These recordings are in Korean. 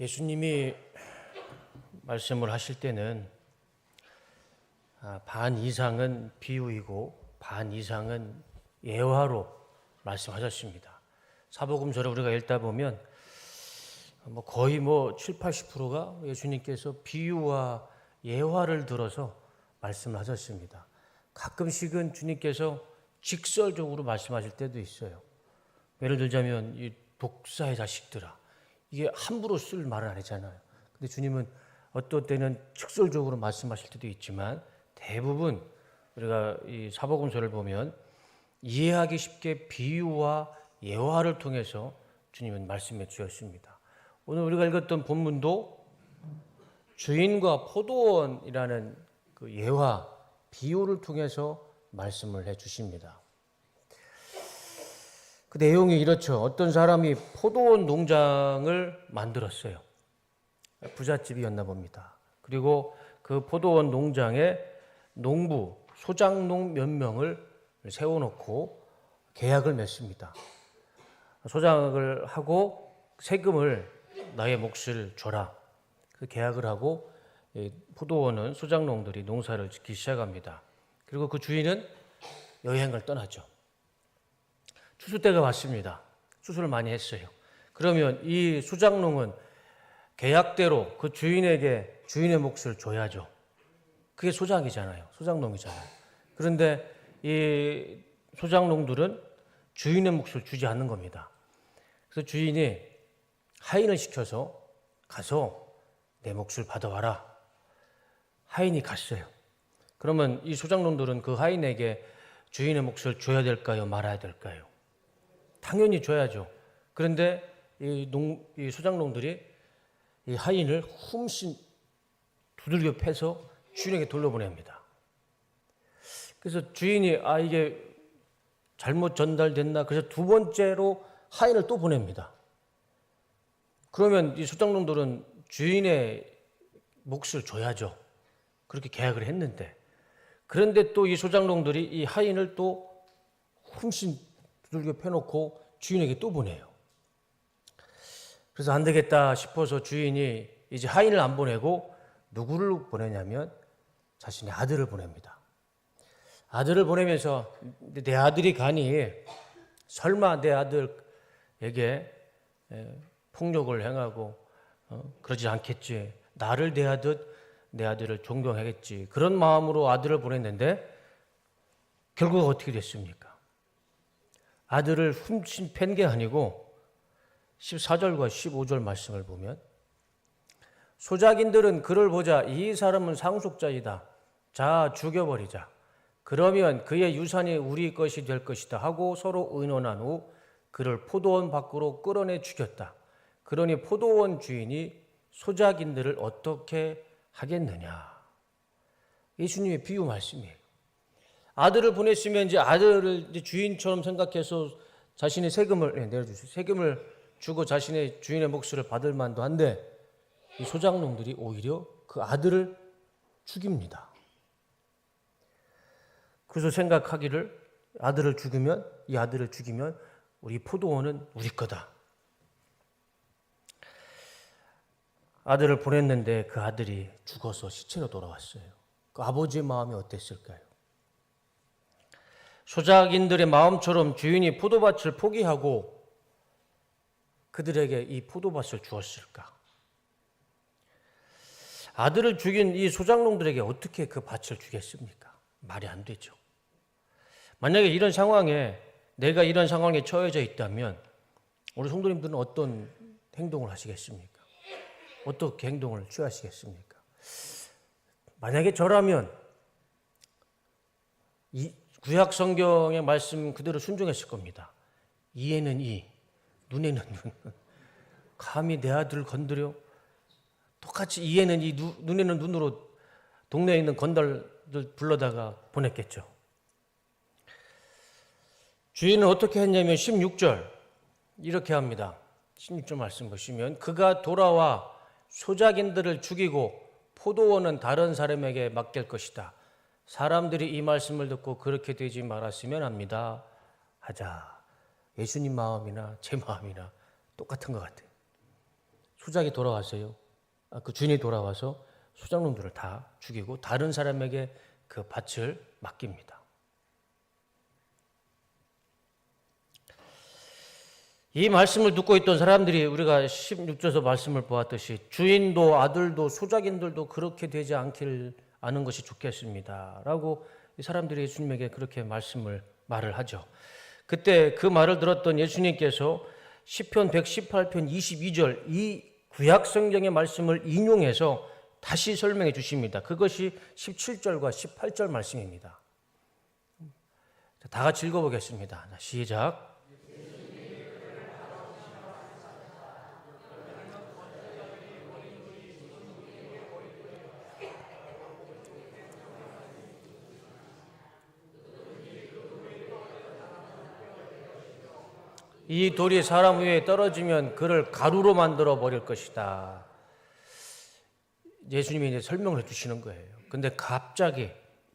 예수님이 말씀을 하실 때는 아, 반 이상은 비유이고 반 이상은 예화로 말씀하셨습니다. 사복음서를 우리가 읽다 보면 뭐 거의 뭐 7, 80%가 예수님께서 비유와 예화를 들어서 말씀을 하셨습니다. 가끔씩은 주님께서 직설적으로 말씀하실 때도 있어요. 예를 들자면 이 독사의 자식들아 이게 함부로 쓸 말은 아니잖아요. 근데 주님은 어떤 때는 직설적으로 말씀하실 때도 있지만 대부분 우리가 이 사복음서를 보면 이해하기 쉽게 비유와 예화를 통해서 주님은 말씀해 주셨습니다. 오늘 우리가 읽었던 본문도 주인과 포도원이라는 그 예화 비유를 통해서 말씀을 해 주십니다. 그 내용이 이렇죠. 어떤 사람이 포도원 농장을 만들었어요. 부잣집이었나 봅니다. 그리고 그 포도원 농장에 농부, 소장농 몇 명을 세워놓고 계약을 맺습니다. 소장을 하고 세금을 나의 몫을 줘라. 그 계약을 하고 이 포도원은 소장농들이 농사를 짓기 시작합니다. 그리고 그 주인은 여행을 떠나죠. 때가 왔습니다. 추수를 많이 했어요. 그러면 이 수장농은 계약대로 그 주인에게 주인의 몫을 줘야죠. 그게 소장이잖아요. 소장농이잖아요. 그런데 이 소장농들은 주인의 몫을 주지 않는 겁니다. 그래서 주인이 하인을 시켜서 가서 내 몫을 받아와라. 하인이 갔어요. 그러면 이 소장농들은 그 하인에게 주인의 몫을 줘야 될까요? 말아야 될까요? 당연히 줘야죠. 그런데 이, 농, 이 소장농들이 이 하인을 훔신 두들겨 패서 주인에게 돌려보냅니다. 그래서 주인이 아 이게 잘못 전달됐나 그래서 두 번째로 하인을 또 보냅니다. 그러면 이 소장농들은 주인의 몫을 줘야죠. 그렇게 계약을 했는데 그런데 또 이 소장농들이 이 하인을 또 훔신 두들겨 패놓고 주인에게 또 보내요. 그래서 안 되겠다 싶어서 주인이 이제 하인을 안 보내고 누구를 보내냐면 자신의 아들을 보냅니다. 아들을 보내면서 내 아들이 가니 설마 내 아들에게 폭력을 행하고 어, 그러지 않겠지. 나를 대하듯 내 아들을 존경하겠지. 그런 마음으로 아들을 보냈는데 결국 어떻게 됐습니까? 아들을 훔친 팬 게 아니고 14절과 15절 말씀을 보면 소작인들은 그를 보자 이 사람은 상속자이다. 자 죽여버리자. 그러면 그의 유산이 우리 것이 될 것이다 하고 서로 의논한 후 그를 포도원 밖으로 끌어내 죽였다. 그러니 포도원 주인이 소작인들을 어떻게 하겠느냐. 예수님의 비유 말씀이에요. 아들을 보냈으면 이제 아들을 이제 주인처럼 생각해서 자신의 세금을 네, 내려주세요. 세금을 주고 자신의 주인의 몫을 받을 만도 한데 이 소장농들이 오히려 그 아들을 죽입니다. 그래서 생각하기를 아들을 죽이면 이 아들을 죽이면 우리 포도원은 우리 거다. 아들을 보냈는데 그 아들이 죽어서 시체로 돌아왔어요. 그 아버지의 마음이 어땠을까요? 소작인들의 마음처럼 주인이 포도밭을 포기하고 그들에게 이 포도밭을 주었을까? 아들을 죽인 이 소장농들에게 어떻게 그 밭을 주겠습니까? 말이 안 되죠. 만약에 이런 상황에 내가 이런 상황에 처해져 있다면 우리 성도님들은 어떤 행동을 하시겠습니까? 어떻게 행동을 취하시겠습니까? 만약에 저라면 이 구약 성경의 말씀 그대로 순종했을 겁니다. 이에는 이, 눈에는 눈. 감히 내 아들을 건드려 똑같이 이에는 이, 눈에는 눈으로 동네에 있는 건달들 불러다가 보냈겠죠. 주인은 어떻게 했냐면 16절 이렇게 합니다. 16절 말씀 보시면 그가 돌아와 소작인들을 죽이고 포도원은 다른 사람에게 맡길 것이다. 사람들이 이 말씀을 듣고 그렇게 되지 말았으면 합니다. 하자. 예수님 마음이나 제 마음이나 똑같은 것 같아요. 수작이 돌아왔어요. 아, 그 주인이 돌아와서 소장농들을 다 죽이고 다른 사람에게 그 밭을 맡깁니다. 이 말씀을 듣고 있던 사람들이 우리가 16절에서 말씀을 보았듯이 주인도 아들도 소작인들도 그렇게 되지 않길 아는 것이 좋겠습니다. 라고 이 사람들이 예수님에게 그렇게 말씀을 말을 하죠. 그때 그 말을 들었던 예수님께서 시편 118편 22절 이 구약 성경의 말씀을 인용해서 다시 설명해 주십니다. 그것이 17절과 18절 말씀입니다. 다 같이 읽어보겠습니다. 시작. 이 돌이 사람 위에 떨어지면 그를 가루로 만들어 버릴 것이다. 예수님이 이제 설명을 해주시는 거예요. 근데 갑자기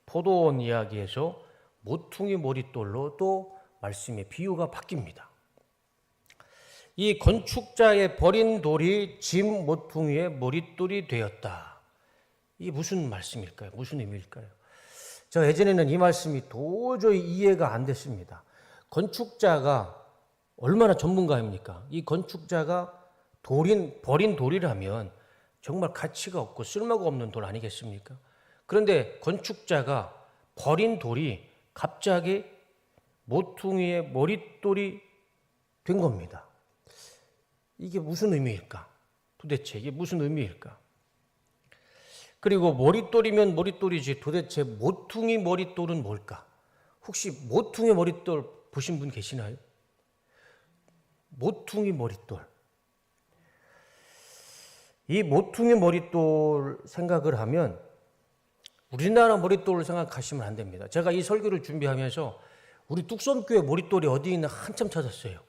포도원 이야기에서 모퉁이 머릿돌로 또 말씀의 비유가 바뀝니다. 이 건축자의 버린 돌이 짐 모퉁이의 머릿돌이 되었다. 이게 무슨 말씀일까요? 무슨 의미일까요? 저 예전에는 이 말씀이 도저히 이해가 안 됐습니다. 건축자가 얼마나 전문가입니까? 이 건축자가 돌인 버린 돌이라면 정말 가치가 없고 쓸모가 없는 돌 아니겠습니까? 그런데 건축자가 버린 돌이 갑자기 모퉁이의 머릿돌이 된 겁니다. 이게 무슨 의미일까? 도대체 이게 무슨 의미일까? 그리고 머릿돌이면 머릿돌이지 도대체 모퉁이 머릿돌은 뭘까? 혹시 모퉁이 머릿돌 보신 분 계시나요? 모퉁이 머릿돌. 이 모퉁이 머릿돌 생각을 하면 우리나라 머릿돌을 생각하시면 안 됩니다. 제가 이 설교를 준비하면서 우리 뚝섬교회 머릿돌이 어디 있나 한참 찾았어요.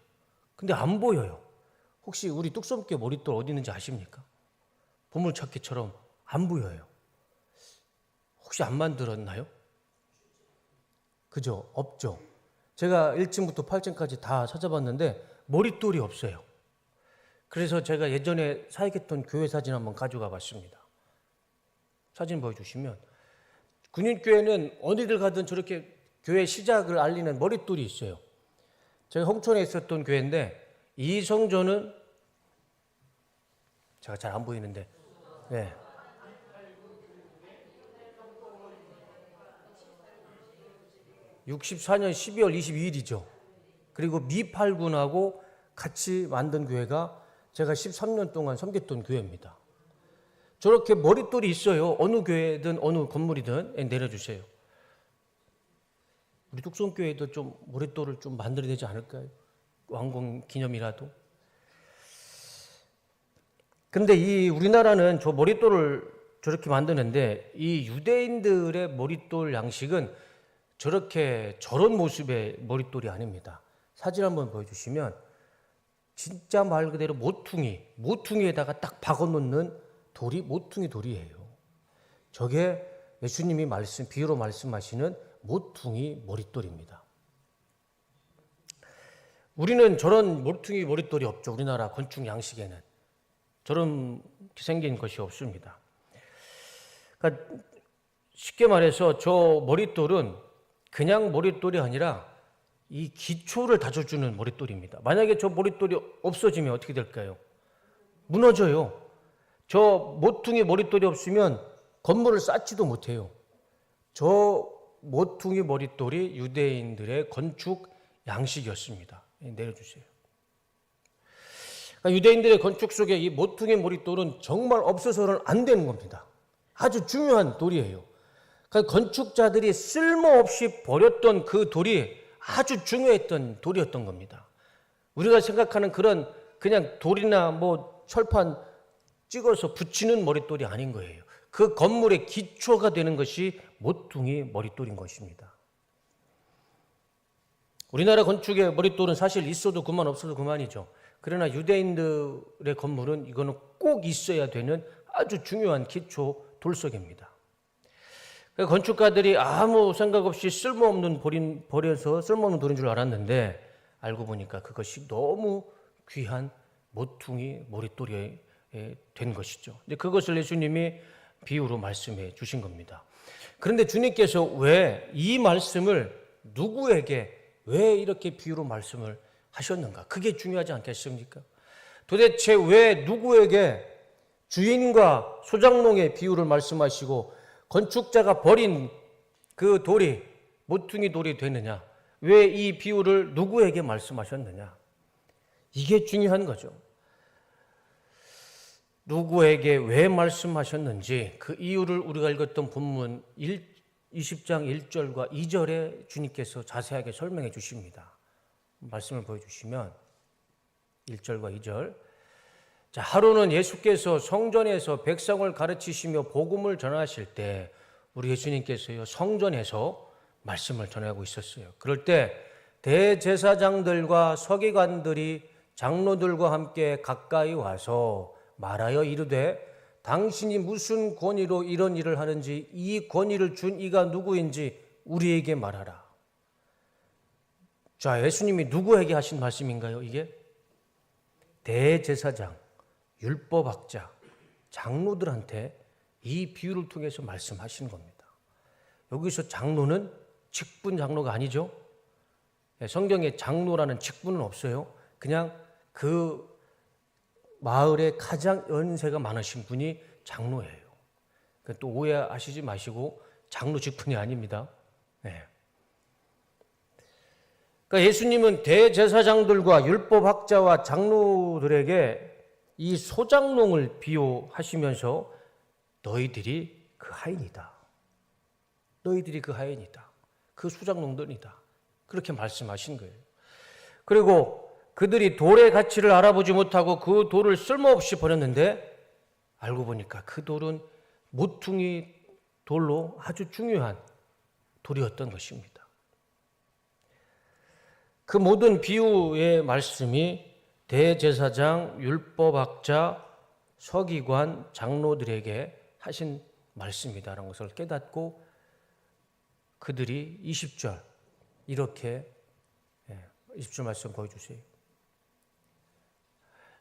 근데 안 보여요. 혹시 우리 뚝섬교회 머릿돌 어디 있는지 아십니까? 보물찾기처럼 안 보여요. 혹시 안 만들었나요? 그죠? 없죠. 제가 1층부터 8층까지 다 찾아봤는데 머릿돌이 없어요. 그래서 제가 예전에 사역했던 교회 사진 한번 가져가 봤습니다. 사진 보여주시면 군인교회는 어디를 가든 저렇게 교회 시작을 알리는 머릿돌이 있어요. 제가 홍천에 있었던 교회인데 이 성전은 제가 잘 안 보이는데 네. (64년 12월 22일이죠) 그리고 미팔군하고 같이 만든 교회가 제가 13년 동안 섬겼던 교회입니다. 저렇게 머릿돌이 있어요. 어느 교회든 어느 건물이든 예, 내려주세요. 우리 뚝섬교회도 좀 머릿돌을 좀 만들어야 되지 않을까요? 왕공 기념이라도. 근데 이 우리나라는 저 머릿돌을 저렇게 만드는데 이 유대인들의 머릿돌 양식은 저렇게 저런 모습의 머릿돌이 아닙니다. 사진 한번 보여주시면 진짜 말 그대로 모퉁이, 모퉁이에다가 딱 박아 놓는 돌이 모퉁이 돌이에요. 저게 예수님이 말씀, 비유로 말씀하시는 모퉁이 머릿돌입니다. 우리는 저런 모퉁이 머릿돌이 없죠. 우리나라 건축 양식에는. 저런 생긴 것이 없습니다. 그러니까 쉽게 말해서 저 머릿돌은 그냥 머릿돌이 아니라 이 기초를 다져주는 머릿돌입니다. 만약에 저 머릿돌이 없어지면 어떻게 될까요? 무너져요. 저 모퉁이 머릿돌이 없으면 건물을 쌓지도 못해요. 저 모퉁이 머릿돌이 유대인들의 건축 양식이었습니다. 예, 내려주세요. 그러니까 유대인들의 건축 속에 이 모퉁이 머릿돌은 정말 없어서는 안 되는 겁니다. 아주 중요한 돌이에요. 그러니까 건축자들이 쓸모없이 버렸던 그 돌이 아주 중요했던 돌이었던 겁니다. 우리가 생각하는 그런 그냥 돌이나 뭐 철판 찍어서 붙이는 머릿돌이 아닌 거예요. 그 건물의 기초가 되는 것이 모퉁이 머릿돌인 것입니다. 우리나라 건축의 머릿돌은 사실 있어도 그만 없어도 그만이죠. 그러나 유대인들의 건물은 이거는 꼭 있어야 되는 아주 중요한 기초 돌석입니다. 그 건축가들이 아무 생각 없이 쓸모없는 버린, 버려서 쓸모없는 돌인 줄 알았는데 알고 보니까 그것이 너무 귀한 모퉁이 예, 된 것이죠. 이제 그것을 예수님이 비유로 말씀해 주신 겁니다. 그런데 주님께서 왜 이 말씀을 누구에게 왜 이렇게 비유로 말씀을 하셨는가? 그게 중요하지 않겠습니까? 도대체 왜 누구에게 주인과 소장농의 비유를 말씀하시고 건축자가 버린 그 돌이 모퉁이 돌이 되느냐? 왜 이 비유를 누구에게 말씀하셨느냐? 이게 중요한 거죠. 누구에게 왜 말씀하셨는지 그 이유를 우리가 읽었던 본문 1, 20장 1절과 2절에 주님께서 자세하게 설명해 주십니다. 말씀을 보여주시면 1절과 2절. 자, 하루는 예수께서 성전에서 백성을 가르치시며 복음을 전하실 때 우리 예수님께서요 성전에서 말씀을 전하고 있었어요. 그럴 때 대제사장들과 서기관들이 장로들과 함께 가까이 와서 말하여 이르되 당신이 무슨 권위로 이런 일을 하는지 이 권위를 준 이가 누구인지 우리에게 말하라. 자, 예수님이 누구에게 하신 말씀인가요? 이게 대제사장, 율법학자, 장로들한테 이 비유를 통해서 말씀하신 겁니다. 여기서 장로는 직분 장로가 아니죠. 예, 성경에 장로라는 직분은 없어요. 그냥 그 마을에 가장 연세가 많으신 분이 장로예요. 그러니까 또 오해하시지 마시고 장로 직분이 아닙니다. 네. 그러니까 예수님은 대제사장들과 율법학자와 장로들에게 이 소장농을 비유하시면서 너희들이 그 하인이다. 너희들이 그 하인이다. 그 수장농들이다. 그렇게 말씀하신 거예요. 그리고 그들이 돌의 가치를 알아보지 못하고 그 돌을 쓸모없이 버렸는데 알고 보니까 그 돌은 모퉁이 돌로 아주 중요한 돌이었던 것입니다. 그 모든 비유의 말씀이 대제사장, 율법학자, 서기관, 장로들에게 하신 말씀이다라는 것을 깨닫고 그들이 20절 이렇게 20절 말씀 보여주세요.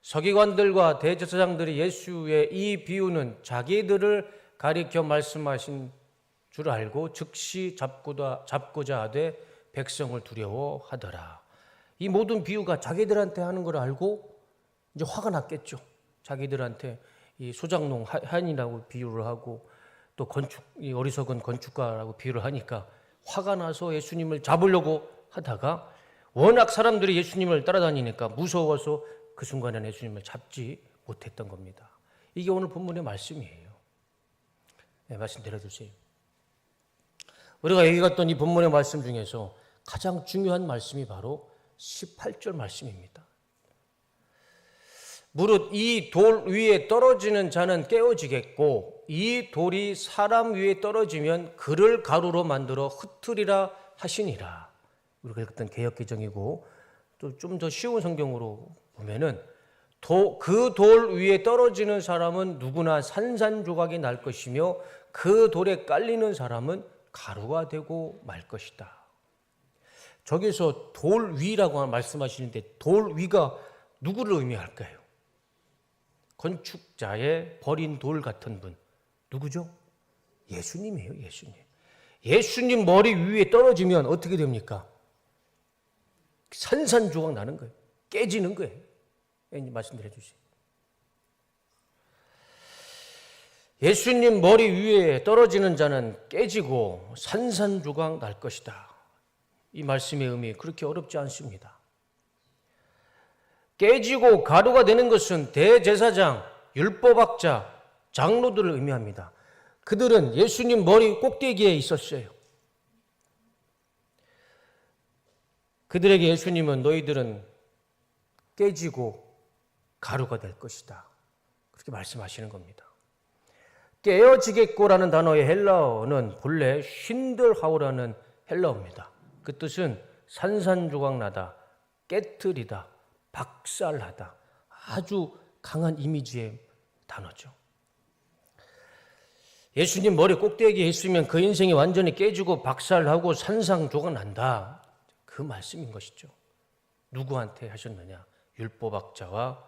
서기관들과 대제사장들이 예수의 이 비유는 자기들을 가리켜 말씀하신 줄 알고 즉시 잡고자, 잡고자 하되 백성을 두려워하더라. 이 모든 비유가 자기들한테 하는 걸 알고 이제 화가 났겠죠. 자기들한테 이 소장농 한이라고 비유를 하고 또 건축 이 어리석은 건축가라고 비유를 하니까 화가 나서 예수님을 잡으려고 하다가 워낙 사람들이 예수님을 따라다니니까 무서워서 그 순간에 예수님을 잡지 못했던 겁니다. 이게 오늘 본문의 말씀이에요. 네, 말씀 드려주세요. 우리가 읽었던 이 본문의 말씀 중에서 가장 중요한 말씀이 바로 18절 말씀입니다. 무릇 이 돌 위에 떨어지는 자는 깨어지겠고 이 돌이 사람 위에 떨어지면 그를 가루로 만들어 흩으리라 하시니라. 우리가 읽었던 개혁 개정이고 또좀더 쉬운 성경으로 보면은 그 돌 위에 떨어지는 사람은 누구나 산산조각이 날 것이며 그 돌에 깔리는 사람은 가루가 되고 말 것이다. 저기서 돌 위라고 말씀하시는데 돌 위가 누구를 의미할까요? 건축자의 버린 돌 같은 분 누구죠? 예수님이에요, 예수님. 예수님 머리 위에 떨어지면 어떻게 됩니까? 산산조각 나는 거예요. 깨지는 거예요. 말씀드려 주세요. 예수님 머리 위에 떨어지는 자는 깨지고 산산조각 날 것이다. 이 말씀의 의미 그렇게 어렵지 않습니다. 깨지고 가루가 되는 것은 대제사장, 율법학자, 장로들을 의미합니다. 그들은 예수님 머리 꼭대기에 있었어요. 그들에게 예수님은 너희들은 깨지고 가루가 될 것이다. 그렇게 말씀하시는 겁니다. 깨어지겠고라는 단어의 헬라어는 본래 쉰들하우라는 헬라어입니다. 그 뜻은 산산조각 나다, 깨뜨리다, 박살나다. 아주 강한 이미지의 단어죠. 예수님 머리 꼭대기에 있으면 그 인생이 완전히 깨지고 박살나고 산상조각 난다. 그 말씀인 것이죠. 누구한테 하셨느냐? 율법학자와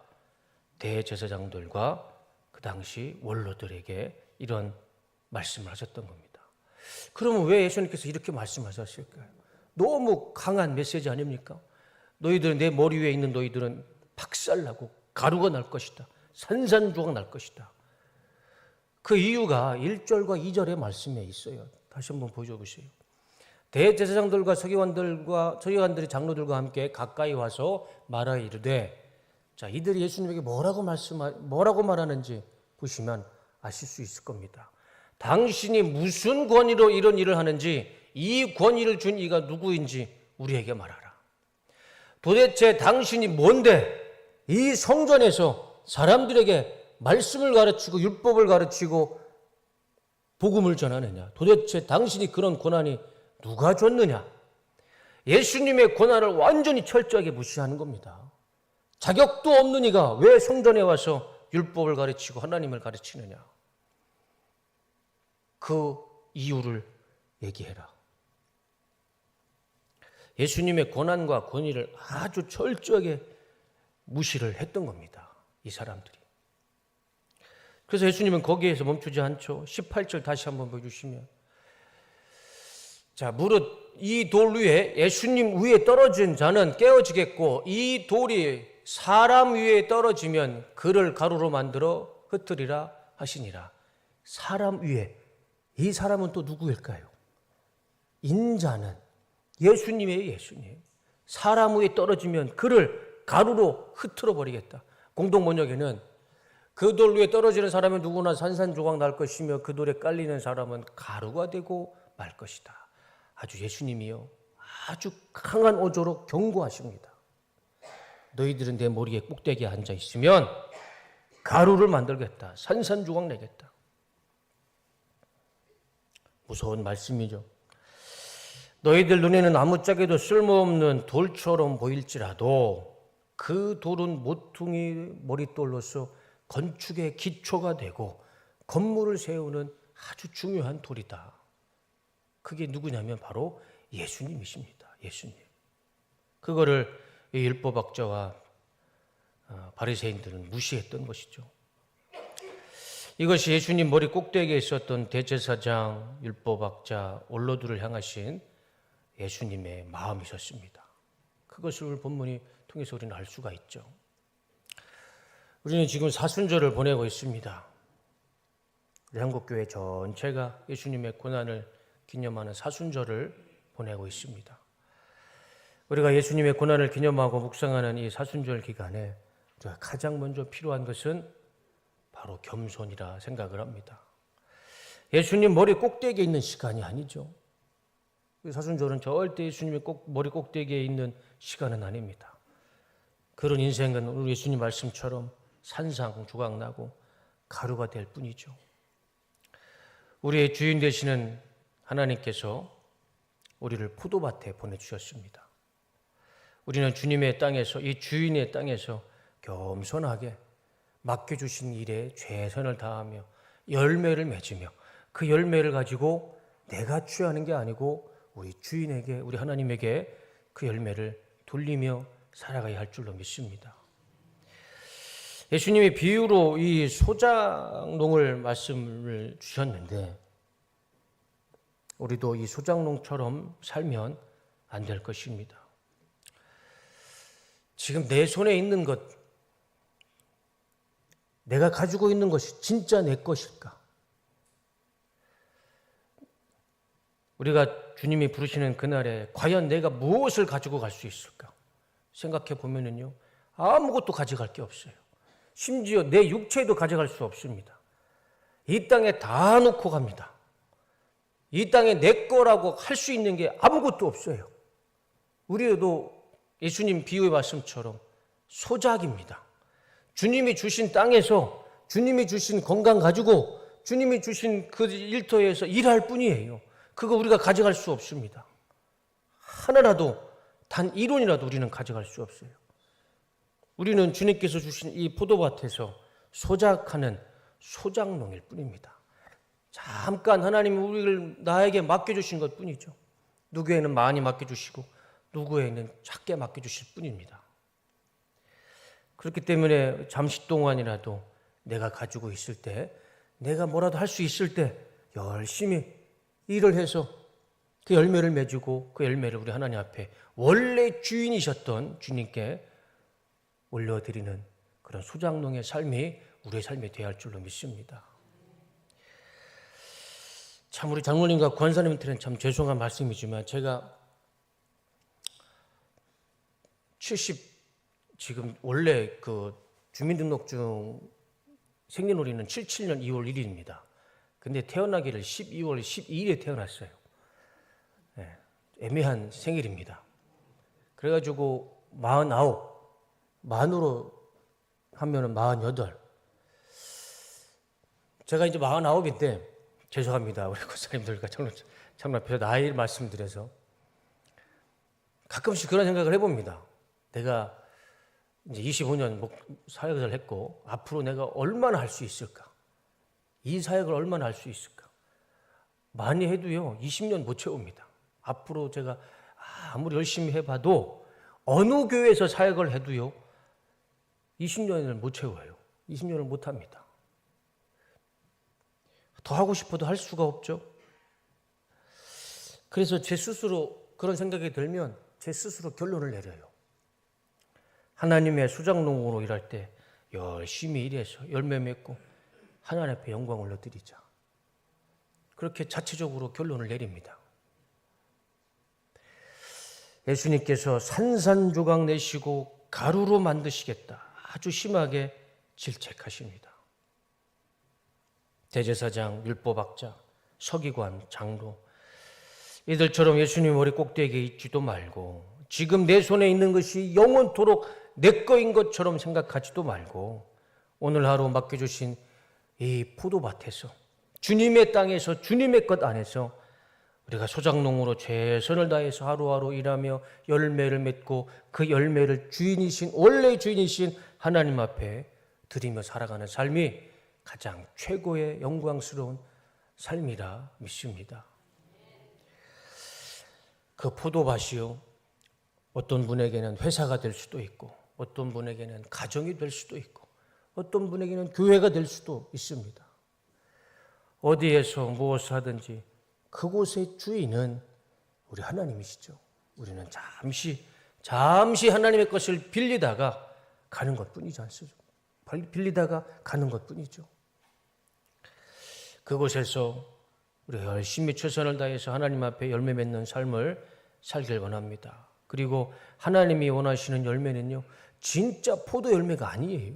대제사장들과 그 당시 원로들에게 이런 말씀을 하셨던 겁니다. 그러면 왜 예수님께서 이렇게 말씀하셨을까요? 너무 강한 메시지 아닙니까? 너희들은 내 머리 위에 있는 너희들은 박살나고 가루가 날 것이다. 산산조각 날 것이다. 그 이유가 1절과 2절의 말씀에 있어요. 다시 한번 보여 보세요. 대제사장들과 서기관들과 서기관들이 장로들과 함께 가까이 와서 말하 이르되 자 이들이 예수님에게 뭐라고 말씀 뭐라고 말하는지 보시면 아실 수 있을 겁니다. 당신이 무슨 권위로 이런 일을 하는지 이 권위를 준 이가 누구인지 우리에게 말하라. 도대체 당신이 뭔데 이 성전에서 사람들에게 말씀을 가르치고 율법을 가르치고 복음을 전하느냐? 도대체 당신이 그런 권한이 누가 줬느냐? 예수님의 권한을 완전히 철저하게 무시하는 겁니다. 자격도 없는 이가 왜 성전에 와서 율법을 가르치고 하나님을 가르치느냐? 그 이유를 얘기해라. 예수님의 권한과 권위를 아주 철저하게 무시를 했던 겁니다. 이 사람들이. 그래서 예수님은 거기에서 멈추지 않죠. 18절 다시 한번 보여주시면. 자, 무릇 이 돌 위에 예수님 위에 떨어진 자는 깨어지겠고 이 돌이 사람 위에 떨어지면 그를 가루로 만들어 흩으리라 하시니라. 사람 위에 이 사람은 또 누구일까요? 인자는 예수님의 예수님. 사람 위에 떨어지면 그를 가루로 흩어져 버리겠다. 공동 번역에는 그 돌 위에 떨어지는 사람은 누구나 산산조각 날 것이며 그 돌에 깔리는 사람은 가루가 되고 말 것이다. 아주 예수님이요. 아주 강한 어조로 경고하십니다. 너희들은 내 머리에 꼭대기에 앉아 있으면 가루를 만들겠다. 산산조각 내겠다. 무서운 말씀이죠. 너희들 눈에는 아무짝에도 쓸모없는 돌처럼 보일지라도 그 돌은 모퉁이 머릿돌로서 건축의 기초가 되고 건물을 세우는 아주 중요한 돌이다. 그게 누구냐면 바로 예수님이십니다. 예수님. 그거를 율법학자와 어, 바리새인들은 무시했던 것이죠. 이것이 예수님 머리 꼭대기에 있었던 대제사장, 율법학자, 원로들을 향하신 예수님의 마음이셨습니다. 그것을 본문이 통해서 우리는 알 수가 있죠. 우리는 지금 사순절을 보내고 있습니다. 우리 한국교회 전체가 예수님의 고난을 기념하는 사순절을 보내고 있습니다. 우리가 예수님의 고난을 기념하고 묵상하는 이 사순절 기간에 우리가 가장 먼저 필요한 것은 바로 겸손이라 생각을 합니다. 예수님 머리 꼭대기에 있는 시간이 아니죠. 사순절은 절대 예수님의 꼭 머리 꼭대기에 있는 시간은 아닙니다. 그런 인생은 우리 예수님 말씀처럼 산상 조각 나고 가루가 될 뿐이죠. 우리의 주인 되시는 하나님께서 우리를 포도밭에 보내주셨습니다. 우리는 주님의 땅에서, 이 주인의 땅에서 겸손하게 맡겨주신 일에 최선을 다하며 열매를 맺으며 그 열매를 가지고 내가 취하는 게 아니고 우리 주인에게, 우리 하나님에게 그 열매를 돌리며 살아가야 할 줄로 믿습니다. 예수님이 비유로 이 소장농을 말씀을 주셨는데 우리도 이 소장농처럼 살면 안 될 것입니다. 지금 내 손에 있는 것, 내가 가지고 있는 것이 진짜 내 것일까? 우리가 주님이 부르시는 그날에 과연 내가 무엇을 가지고 갈 수 있을까? 생각해 보면은요, 아무것도 가져갈 게 없어요. 심지어 내 육체도 가져갈 수 없습니다. 이 땅에 다 놓고 갑니다. 이 땅에 내 거라고 할 수 있는 게 아무것도 없어요. 우리도 예수님 비유의 말씀처럼 소작입니다. 주님이 주신 땅에서 주님이 주신 건강 가지고 주님이 주신 그 일터에서 일할 뿐이에요. 그거 우리가 가져갈 수 없습니다. 하나라도 단 이론이라도 우리는 가져갈 수 없어요. 우리는 주님께서 주신 이 포도밭에서 소작하는 소작농일 뿐입니다. 잠깐 하나님이 우리를 나에게 맡겨주신 것 뿐이죠. 누구에는 많이 맡겨주시고 누구에는 작게 맡겨주실 뿐입니다. 그렇기 때문에 잠시 동안이라도 내가 가지고 있을 때, 내가 뭐라도 할 수 있을 때 열심히 일을 해서 그 열매를 맺고 그 열매를 우리 하나님 앞에 원래 주인이셨던 주님께 올려드리는 그런 소장농의 삶이 우리의 삶이 되어야 할 줄로 믿습니다. 참 우리 장로님과 권사님한테는 참 죄송한 말씀이지만 제가 70 지금 원래 그 주민등록증 생년월일은 77년 2월 1일입니다. 근데 태어나기를 12월 12일에 태어났어요. 예, 애매한 생일입니다. 그래가지고 49, 만으로 하면은 48. 제가 이제 49인데 죄송합니다. 우리 권사님들과 장로, 장로 앞에서 나이를 말씀드려서 가끔씩 그런 생각을 해봅니다. 내가 이제 25년 목, 사역을 했고 앞으로 내가 얼마나 할 수 있을까? 이 사역을 얼마나 할 수 있을까? 많이 해도요 20년 못 채웁니다. 앞으로 제가 아무리 열심히 해봐도 어느 교회에서 사역을 해도요 20년을 못 채워요. 20년을 못 합니다. 더 하고 싶어도 할 수가 없죠. 그래서 제 스스로 그런 생각이 들면 제 스스로 결론을 내려요. 하나님의 수장농으로 일할 때 열심히 일해서 열매 맺고 하나님 앞에 영광 올려드리자. 그렇게 자체적으로 결론을 내립니다. 예수님께서 산산조각 내시고 가루로 만드시겠다. 아주 심하게 질책하십니다. 대제사장, 율법학자, 서기관, 장로 이들처럼 예수님 머리 꼭대기에 있지도 말고 지금 내 손에 있는 것이 영원토록 내 거인 것처럼 생각하지도 말고 오늘 하루 맡겨주신 이 포도밭에서 주님의 땅에서 주님의 것 안에서 우리가 소작농으로 최선을 다해서 하루하루 일하며 열매를 맺고 그 열매를 주인이신 원래 주인이신 하나님 앞에 드리며 살아가는 삶이 가장 최고의 영광스러운 삶이라 믿습니다. 그 포도밭이요. 어떤 분에게는 회사가 될 수도 있고, 어떤 분에게는 가정이 될 수도 있고, 어떤 분에게는 교회가 될 수도 있습니다. 어디에서 무엇을 하든지 그곳의 주인은 우리 하나님이시죠. 우리는 잠시, 잠시 하나님의 것을 빌리다가 가는 것 뿐이지 않습니까? 빌리다가 가는 것 뿐이죠. 그곳에서 우리가 열심히 최선을 다해서 하나님 앞에 열매 맺는 삶을 살길 원합니다. 그리고 하나님이 원하시는 열매는요, 진짜 포도 열매가 아니에요.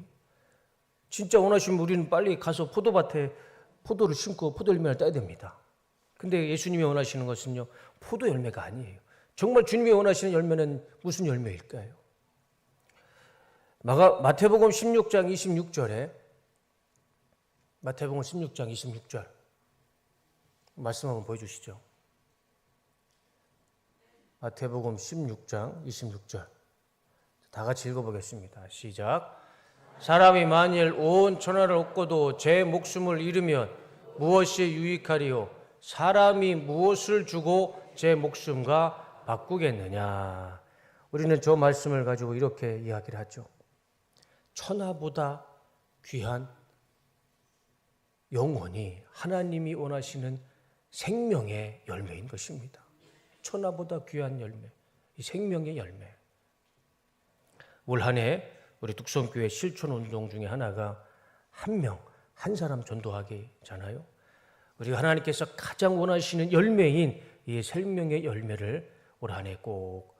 진짜 원하시면 우리는 빨리 가서 포도밭에 포도를 심고 포도 열매를 따야 됩니다. 근데 예수님이 원하시는 것은요, 포도 열매가 아니에요. 정말 주님이 원하시는 열매는 무슨 열매일까요? 마가, 마태복음 16장 26절에 마태복음 16장 26절 말씀 한번 보여주시죠. 마태복음 16장 26절 다 같이 읽어보겠습니다. 시작. 사람이 만일 온 천하를 얻고도 제 목숨을 잃으면 무엇이 유익하리요? 사람이 무엇을 주고 제 목숨과 바꾸겠느냐? 우리는 저 말씀을 가지고 이렇게 이야기를 하죠. 천하보다 귀한 영혼이 하나님이 원하시는 생명의 열매인 것입니다. 천하보다 귀한 열매, 이 생명의 열매. 올 한해 우리 뚝섬교회 실천 운동 중에 하나가 한 명, 한 사람 전도하기잖아요. 우리 하나님께서 가장 원하시는 열매인 이 생명의 열매를 올 한해 꼭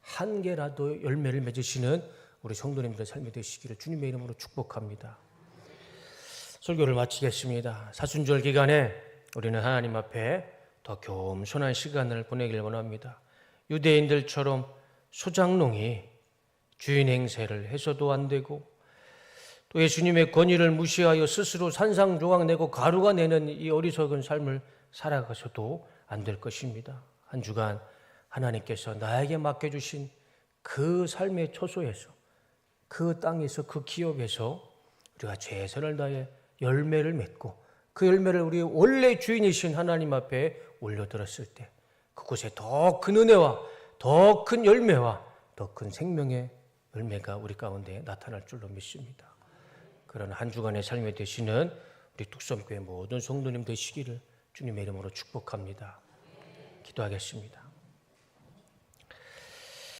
한 개라도 열매를 맺으시는 우리 성도님들의 삶이 되시기를 주님의 이름으로 축복합니다. 설교를 마치겠습니다. 사순절 기간에 우리는 하나님 앞에 더 겸손한 시간을 보내길 원합니다. 유대인들처럼 소장농이 주인 행세를 해서도 안 되고 또 예수님의 권위를 무시하여 스스로 산상조각 내고 가루가 내는 이 어리석은 삶을 살아가서도 안 될 것입니다. 한 주간 하나님께서 나에게 맡겨주신 그 삶의 초소에서 그 땅에서 그 기업에서 우리가 최선을 다해 열매를 맺고 그 열매를 우리 원래 주인이신 하나님 앞에 올려들었을 때 그곳에 더 큰 은혜와 더 큰 열매와 더 큰 생명의 열매가 우리 가운데 나타날 줄로 믿습니다. 그런 한 주간의 삶이 되시는 우리 뚝섬교회 모든 성도님 되시기를 주님의 이름으로 축복합니다. 기도하겠습니다.